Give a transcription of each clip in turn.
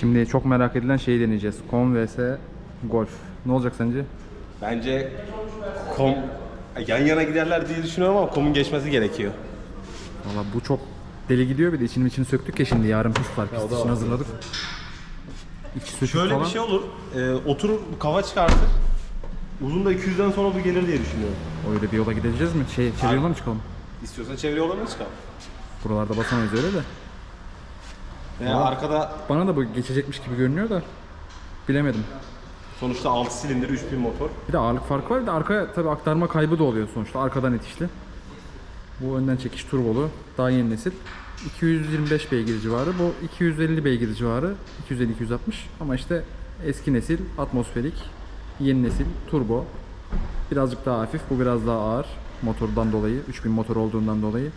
Şimdi çok merak edilen şeyi deneyeceğiz. Com vs Golf. Ne olacak sence? Bence kom yan yana giderler diye düşünüyorum ama komun geçmesi gerekiyor. Valla bu çok deli gidiyor bir de içini içini söktük ya şimdi yarın pist var. Pist için hazırladık. Sökük Şöyle falan. bir şey olur. E, oturur kava çıkartır. Uzun da 200'den sonra bu gelir diye düşünüyorum. Öyle bir yola gideceğiz mi? Şey, çevir yola mı çıkalım? İstiyorsan çevre yollarına çıkalım. Buralarda basamayız öyle de. Veya arkada Bana da bu geçecekmiş gibi görünüyor da bilemedim. sonuçta 6 silindir 3000 motor. Bir de ağırlık farkı var. Bir de arka tabi aktarma kaybı da oluyor sonuçta. Arkadan itişli. Bu önden çekiş turbolu. Daha yeni nesil. 225 beygir civarı. Bu 250 beygir civarı. 250-260. Ama işte eski nesil atmosferik. Yeni nesil turbo. Birazcık daha hafif. Bu biraz daha ağır. Motordan dolayı. 3000 motor olduğundan dolayı.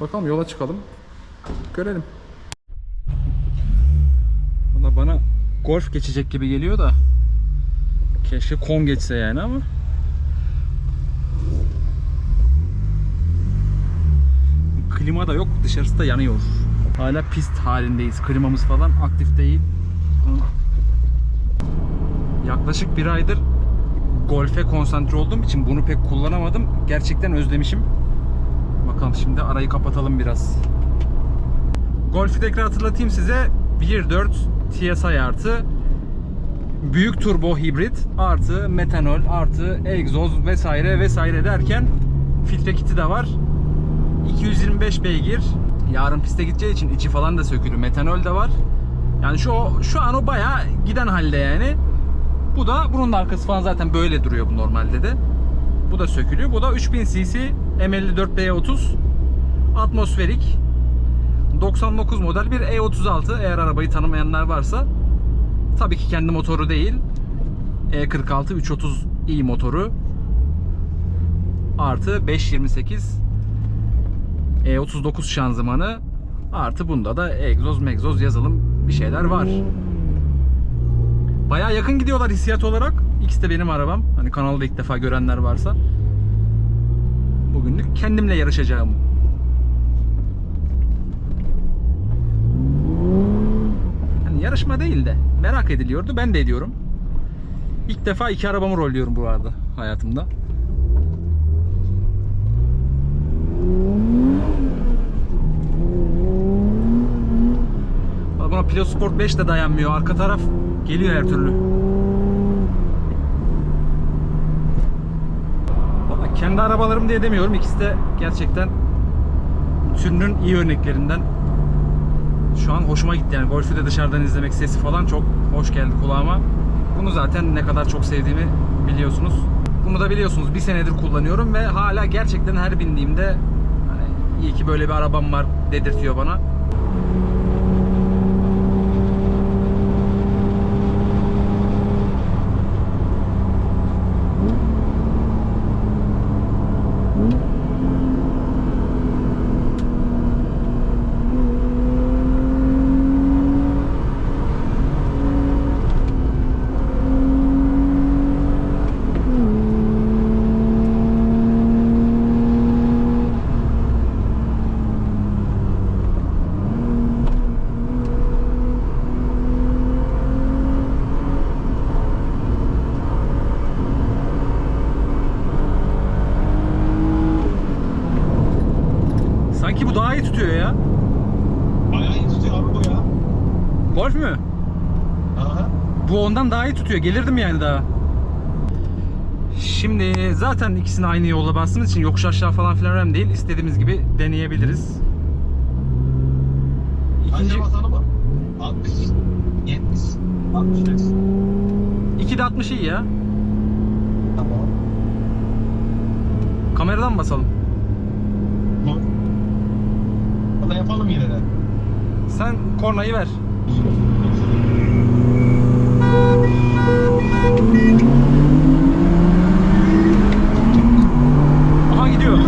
Bakalım yola çıkalım. Görelim. Valla bana golf geçecek gibi geliyor da. Keşke kom geçse yani ama. Klima da yok dışarısı da yanıyor. Hala pist halindeyiz klimamız falan aktif değil. Yaklaşık bir aydır golfe konsantre olduğum için bunu pek kullanamadım. Gerçekten özlemişim. Bakalım şimdi arayı kapatalım biraz. Golf'i tekrar hatırlatayım size. 1.4 TSI artı büyük turbo hibrit artı metanol artı egzoz vesaire vesaire derken filtre kiti de var. 225 beygir. Yarın piste gideceği için içi falan da sökülü. Metanol de var. Yani şu şu an o bayağı giden halde yani. Bu da bunun da arkası falan zaten böyle duruyor bu normalde de. Bu da sökülü. Bu da 3000 cc M54 B30 atmosferik 99 model bir E36 eğer arabayı tanımayanlar varsa Tabii ki kendi motoru değil. E46 330i motoru. Artı 528 E39 şanzımanı. Artı bunda da egzoz megzoz yazılım bir şeyler var. Baya yakın gidiyorlar hissiyat olarak. İkisi de benim arabam. Hani kanalda ilk defa görenler varsa. Bugünlük kendimle yarışacağım. Yani yarışma değil de merak ediliyordu. Ben de ediyorum. İlk defa iki arabamı rollüyorum bu arada hayatımda. Buna Pilot Sport 5 de dayanmıyor. Arka taraf geliyor her türlü. Kendi arabalarım diye demiyorum. İkisi de gerçekten türünün iyi örneklerinden. Şu an hoşuma gitti yani golfü de dışarıdan izlemek sesi falan çok hoş geldi kulağıma. Bunu zaten ne kadar çok sevdiğimi biliyorsunuz. Bunu da biliyorsunuz bir senedir kullanıyorum ve hala gerçekten her bindiğimde hani iyi ki böyle bir arabam var dedirtiyor bana. Sanki bu daha iyi tutuyor ya. Bayağı iyi tutuyor abi bu ya. Golf mü? Aha. Bu ondan daha iyi tutuyor. Gelirdim yani daha. Şimdi zaten ikisini aynı yolla bastığımız için yokuş aşağı falan filan önemli değil. İstediğimiz gibi deneyebiliriz. İkinci, basalım mı? 60, 70, 65. 2 de 60 iyi ya. Tamam. Kameradan mı basalım? Bu. O da yapalım yine de. Sen kornayı ver. Aha gidiyor.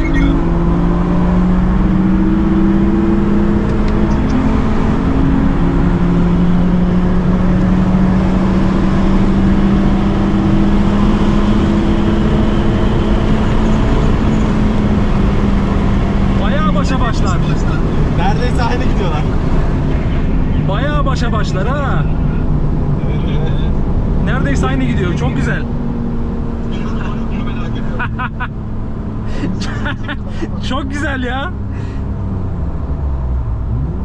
Bayağı başa başlar. Neredeyse aynı gidiyorlar. Bayağı başa başlar ha. Neredeyse aynı gidiyor. Çok güzel. Çok güzel ya.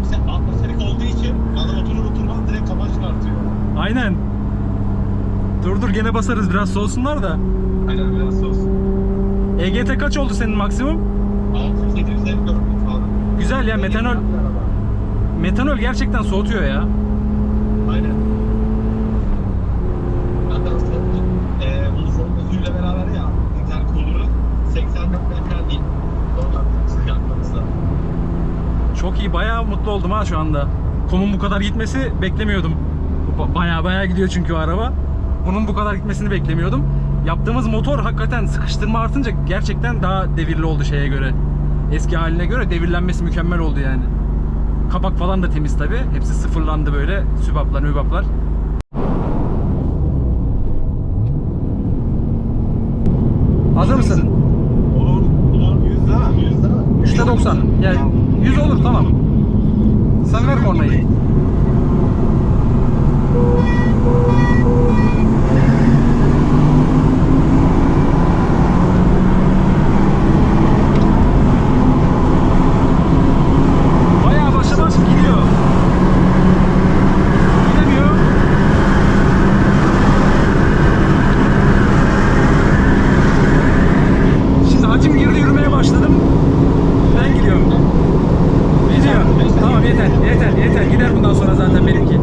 İşte atmosferik olduğu için bana oturur oturmaz direkt kafa çıkartıyor. Aynen. Dur dur gene basarız biraz soğusunlar da. Aynen biraz olsun. EGT kaç oldu senin maksimum? 600-700'leri gördüm falan. Güzel ya metanol. Metanol gerçekten soğutuyor ya. Aynen. Hatta eee uzun özüyle beraber ya intercooler'ı 80 metre falan değil. Oradan sıcaklığımızda. Çok iyi bayağı mutlu oldum ha şu anda. Komun bu kadar gitmesi beklemiyordum. Ba- Bayağı bayağı gidiyor çünkü o araba. Bunun bu kadar gitmesini beklemiyordum. Yaptığımız motor hakikaten sıkıştırma artınca gerçekten daha devirli oldu şeye göre. Eski haline göre devirlenmesi mükemmel oldu yani. Kapak falan da temiz tabi. Hepsi sıfırlandı böyle. Sübaplar, mübaplar. Hazır mısın? Olur. Olur. 100 lira. 100 lira. Üçte 90. Yani 100 olur tamam. Sen ver kornayı. Bayağı başa baş gidiyor. Gidemiyor. Şimdi hacim girdi yürümeye başladım. Ben gidiyorum. Gidiyor. Tamam yeter, yeter, yeter. Gider bundan sonra zaten benimki.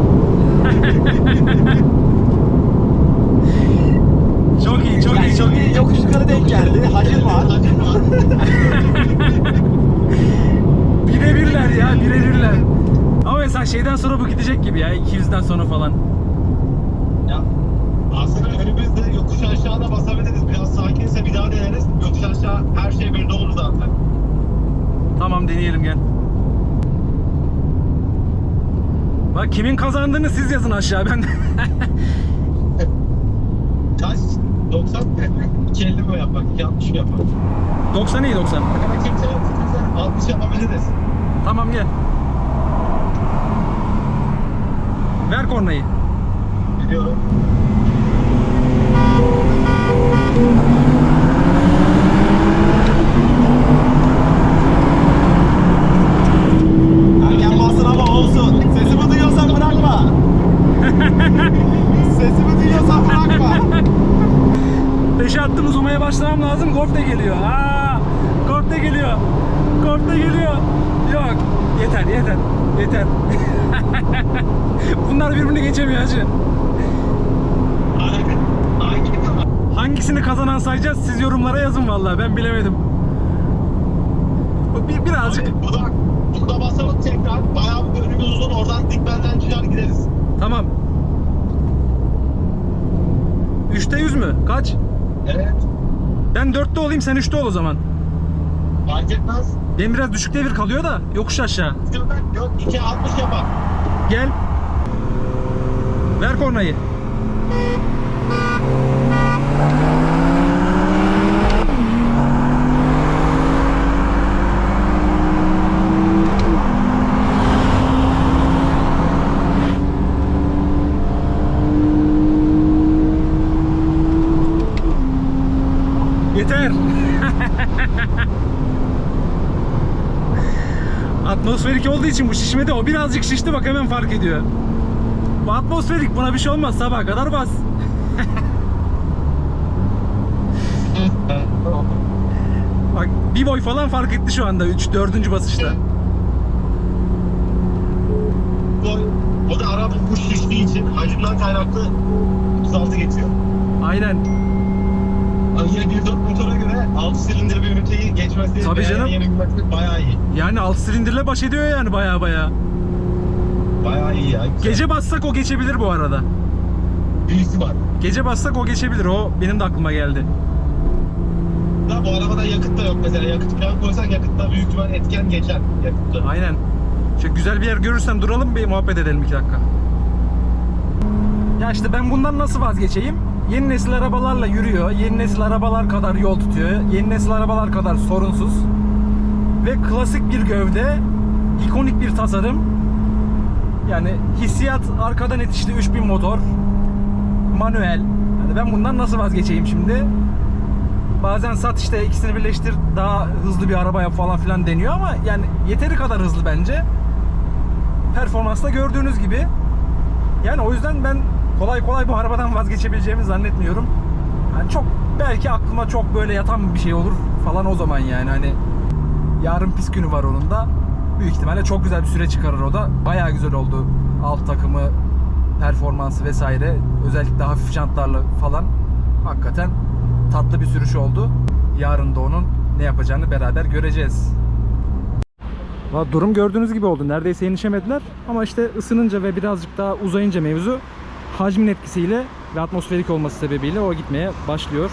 çok iyi, çok iyi, çok iyi. Yokuş yukarı denk geldi. Hacim var. Hacim var. Birebirler ya, birebirler. Mesela şeyden sonra bu gidecek gibi ya, 200'den sonra falan. Ya aslında önümüzde yokuş aşağıda basabiliriz. Biraz sakinse bir daha deneriz. Yokuş aşağı her şey bir olur zaten. Tamam deneyelim gel. Bak kimin kazandığını siz yazın aşağı ben. Kaç? 90 250 mi yapmak? 260 mı yapmak? 90 iyi 90. Ama kimse yok. Kimse 60 yapabiliriz. Tamam gel. Ver kornayı. Biliyorum. Erken bastın ama olsun. Sesimi duyuyorsan bırakma. Sesimi duyuyorsan bırakma. Beşe attım uzamaya başlamam lazım. Golf de geliyor. Aa, golf de geliyor. Golf de geliyor. Yok. Yeter yeter. Yeter. Bunlar birbirini geçemiyor hacı. Hangisini kazanan sayacağız siz yorumlara yazın vallahi ben bilemedim. Bu Bir, birazcık. Bu da burada basalım tekrar. Bayağı bir önümüz uzun. Oradan dikbenden çıkar gideriz. Tamam. 3'te 100 mü? Kaç? Evet. Ben 4'te olayım sen 3'te ol o zaman. Fark etmez. Benim biraz düşük devir kalıyor da yokuş aşağı. Yok 260 yapar. Gel. Ver kornayı. Yeter. Atmosferik olduğu için bu şişmedi. O birazcık şişti bak hemen fark ediyor. Bu atmosferik buna bir şey olmaz sabaha kadar bas. Bak bir boy falan fark etti şu anda 3 4. basışta. Bu, bu da araba bu şiştiği için hacimden kaynaklı 36 geçiyor. Aynen. Yine 1.4 motora göre 6 silindir bir üniteyi geçmesi Tabii canım. yeni gitmesi bayağı iyi. Yani alt silindirle baş ediyor yani baya baya. Bayağı iyi ya. Güzel. Gece bassak o geçebilir bu arada. bir ihtimal. Gece bassak o geçebilir. O benim de aklıma geldi. Da bu arabada yakıt da yok mesela. Yakıt falan koysak yakıtta büyük ihtimal etken geçer. Yakıtta. Aynen. Şöyle güzel bir yer görürsem duralım bir muhabbet edelim iki dakika. Ya işte ben bundan nasıl vazgeçeyim? Yeni nesil arabalarla yürüyor. Yeni nesil arabalar kadar yol tutuyor. Yeni nesil arabalar kadar sorunsuz. Ve klasik bir gövde. ikonik bir tasarım. Yani hissiyat arkadan itişli 3000 motor. Manuel. Yani ben bundan nasıl vazgeçeyim şimdi? Bazen sat işte ikisini birleştir daha hızlı bir araba yap falan filan deniyor ama yani yeteri kadar hızlı bence. Performansta gördüğünüz gibi. Yani o yüzden ben kolay kolay bu arabadan vazgeçebileceğimi zannetmiyorum. Yani çok belki aklıma çok böyle yatan bir şey olur falan o zaman yani hani yarın pis günü var onun da. Büyük ihtimalle çok güzel bir süre çıkarır o da. Bayağı güzel oldu alt takımı, performansı vesaire. Özellikle hafif jantlarla falan. Hakikaten tatlı bir sürüş oldu. Yarın da onun ne yapacağını beraber göreceğiz. Durum gördüğünüz gibi oldu. Neredeyse yenişemediler. Ama işte ısınınca ve birazcık daha uzayınca mevzu hacmin etkisiyle ve atmosferik olması sebebiyle o gitmeye başlıyor.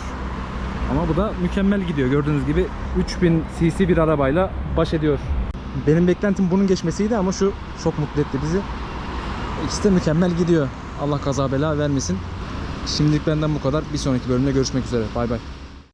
Ama bu da mükemmel gidiyor. Gördüğünüz gibi 3000 cc bir arabayla baş ediyor. Benim beklentim bunun geçmesiydi ama şu çok mutlu etti bizi. İkisi de mükemmel gidiyor. Allah kaza bela vermesin. Şimdilik benden bu kadar. Bir sonraki bölümde görüşmek üzere. Bay bay.